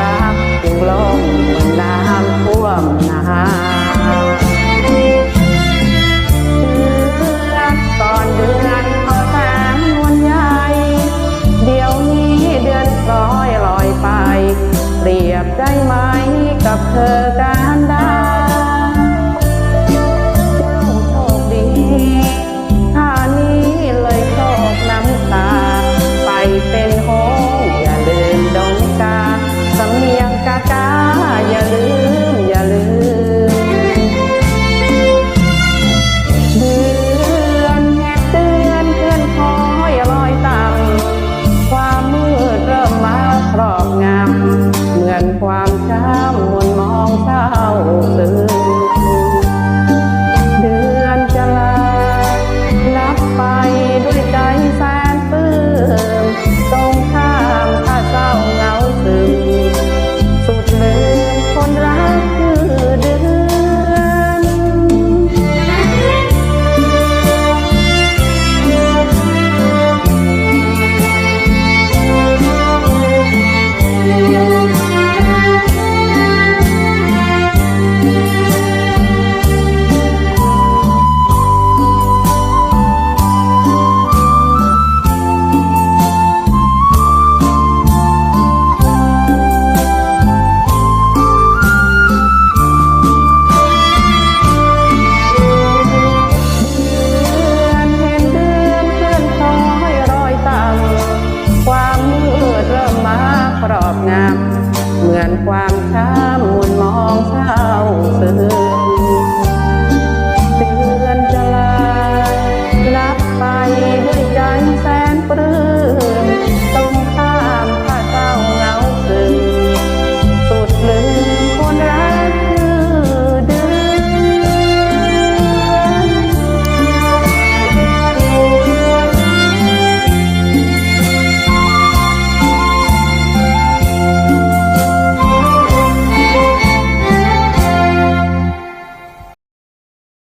รักจึงลงน้ำท่วมนาตอนเดือนพอสามวันใหญ่เดี๋ยวนี้เดือนร้อยลอยไป เปรียบได้ไหมกับเธอ ช้ามวนมองเศร้าเสื่อ